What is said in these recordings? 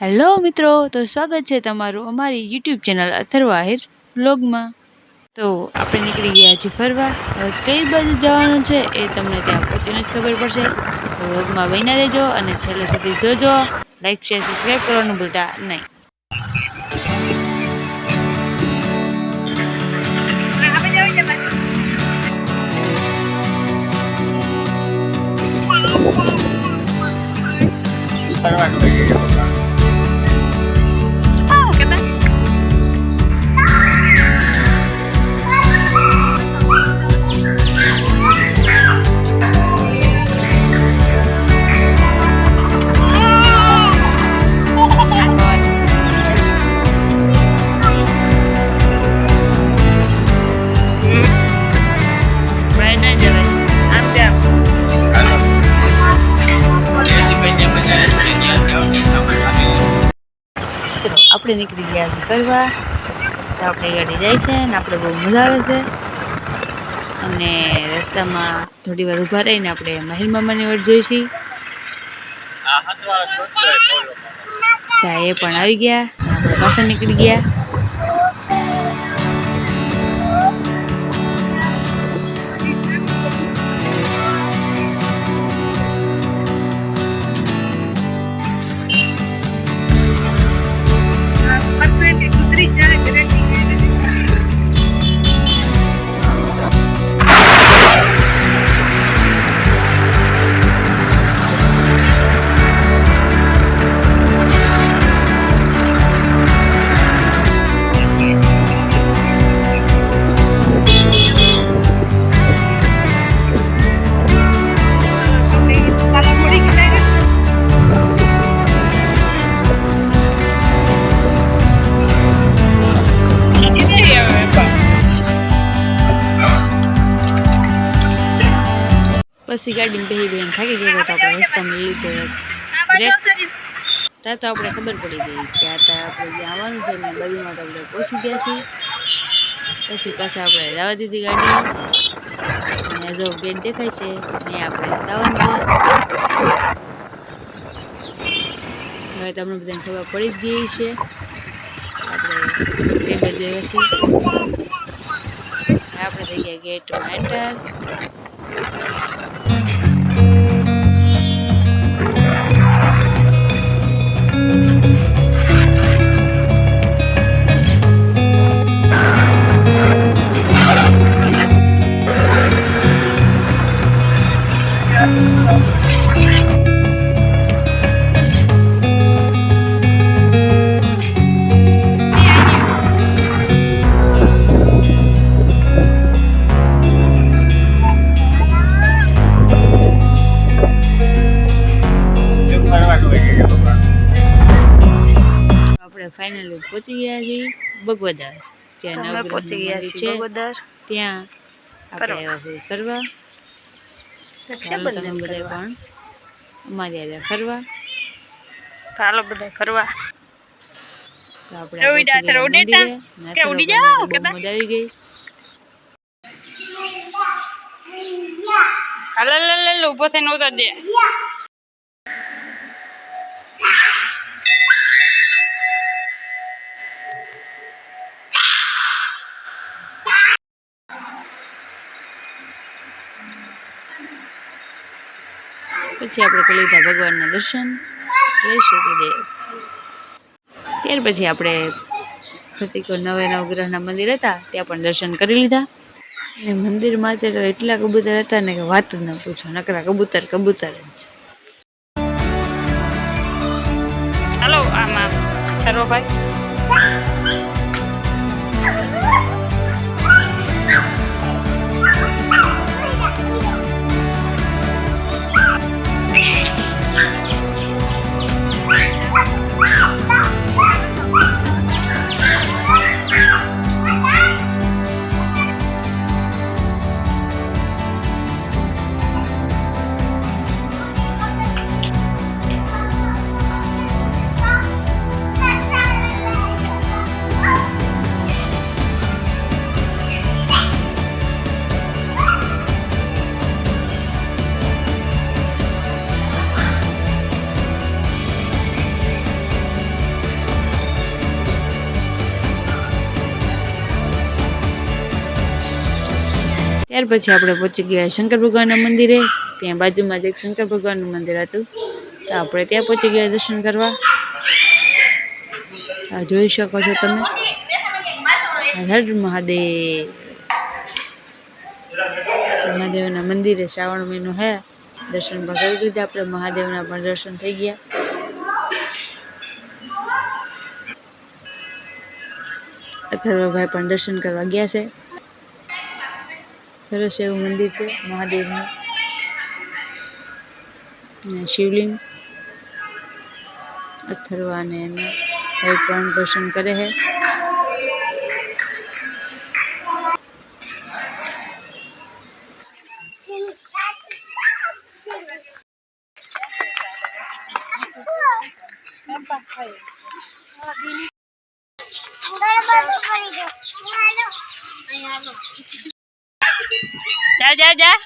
Hello મિત્રો, તો સ્વાગત છે તમારું અમારી યુટ્યુબ ચેનલ અથર્વ આહિર બ્લોગમાં તો આપણે નીકળી ગયા છીએ ફરવા. હવે કઈ બાજુ જવાનું છે એ તમને ત્યાં પહોંચીને જ ખબર પડશે. તો બ્લોગમાં બહીને રહેજો અને છેલ્લે સુધી જોજો. લાઈક શેર સબસ્ક્રાઈબ કરવાનું ભૂલતા નહીં. આપણે નીકળી ગયા છે ફરવા. તો આપણી ગાડી જાય છે અને આપણે બહુ મજા આવે છે. અને રસ્તામાં થોડી વાર ઊભા રહીને આપણે માહિર મામાની વાટ જોઈશી. ત્યાં એ પણ આવી ગયા આપણે પાછળ નીકળી ગયા. પછી ગાડીમાં બેહી બેન થાકી ગઈ તો આપણે રસ્તામાં લીધો ત્યાં તો આપણે ખબર પડી ગઈ કે આ ત્યાં આપણે આવવાનું છે ને બાજુમાં તો આપણે પહોંચી ગયા છીએ. પછી પાછા આપણે જવા દીધી ગાડી અને જો ગેટ દેખાય છે ને આપણે જવાનું છે. હવે તમને બધાને ખબર પડી જ ગઈ છે. આપણે ગેટ બાજુ આવ્યા છીએ આપણે થઈ ગયા ગેટમાં એન્ટર પહોંચી ગયા છીએ બગવદર જ્યાં ગયા મંદિર છે. ત્યાં આપણે આવ્યા ફરવા. ચાલો તમે બધા પણ અમારી આવ્યા ફરવા. ચાલો બધા ફરવા. તો આપણે ઉડી જા, પહોંચી ગયા ઉડી જા. મંદિરે. કે મજા આવી ગઈ. હાલો લે લે લે ઊભો થઈને ઉતર દે પછી આપણે કલીધા લીધા ભગવાનના દર્શન. જય શ્રી ત્યાર પછી આપણે ફતિકો નવે નવગ્રહના મંદિર હતા ત્યાં પણ દર્શન કરી લીધા. એ મંદિરમાં તો એટલા કબૂતર હતા ને કે વાત જ ન પૂછો નકરા કબૂતર કબૂતર જ. હાલો આમાં સરો ત્યાર પછી આપણે પહોંચી ગયા શંકર ભગવાનના મંદિરે. ત્યાં બાજુમાં જ એક શંકર ભગવાનનું મંદિર હતું. તો આપણે ત્યાં પહોંચી ગયા દર્શન કરવા. આ જોઈ શકો છો તમે. હર મહાદેવ. મહાદેવના મંદિરે શ્રાવણ મહિનો હે. દર્શન પણ કરી લીધા. આપણે મહાદેવના પણ દર્શન થઈ ગયા. અથર્વભાઈ પણ દર્શન કરવા ગયા છે. સરસ એવું મંદિર છે મહાદેવનું અને શિવલિંગ અથર્વા અને એના ભાઈ પણ દર્શન કરે છે જા જા જા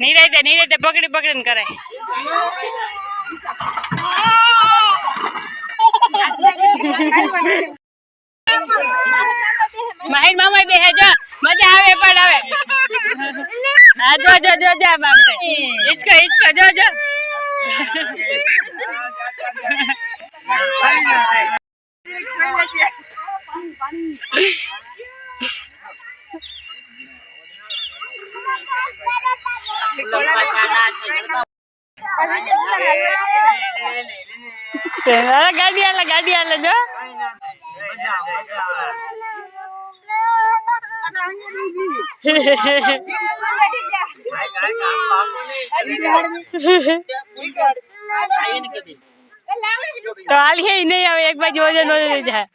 નિરાયતે નિરાયતે પકડી પકડીને કરે માહિર મામા બે હે જો. મજા આવે પણ આવે હા, જો જો જો જો, બાપ હિચકો હિચકો, જો જો. અરે ગાડી આલે ગાડી આલે જો. તો હાલ હે, નહીં આવે, એક બાજુ વજન વજન જાય.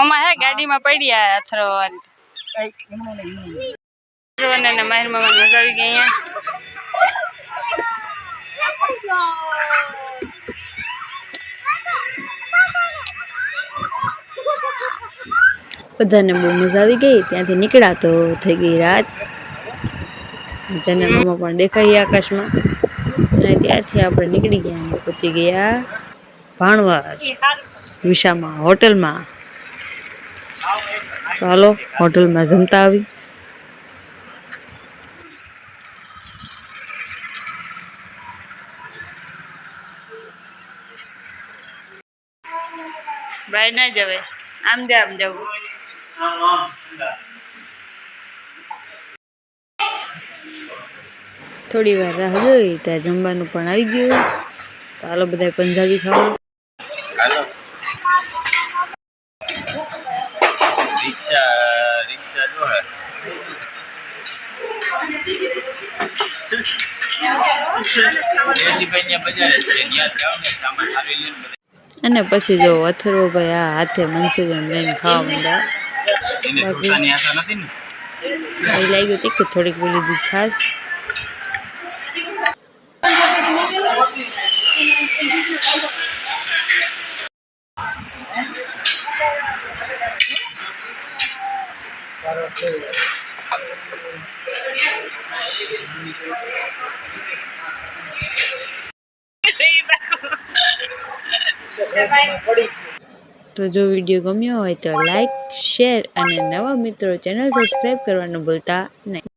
ઓમાં હે, ગાડીમાં પડી અથરો મજા આવી ગઈ બધાને બહુ મજા આવી ગઈ, ત્યાંથી નીકળ્યા તો થઈ ગઈ રાત. તેના મામા પણ દેખાઈ આકાશમાં. અને ત્યાંથી આપણે નીકળી ગયા, પહોંચી ગયા ભાણવર વિશામાં હોટલમાં. તો હાલો હોટલમાં જમતા આવી. બાય ના જવે. આમ જ આમ જવું થોડી વાર રાહ જોઈ ત્યાં જમવાનું પણ આવી ગયું. તો હાલો બધા પંજાબી ખાવા અને પછી જો અથર્વભાઈ આ હાથે મંચુરિયન લઈને ખાવા માંડ્યા. લાગ્યું તીખું થોડીક બોલી પેલી છાશ. તો જો વીડિયો ગમ્યો હોય તો લાઈક, શેર અને નવા મિત્રો ચેનલ સબસ્ક્રાઈબ કરવાનું ભૂલતા નહીં.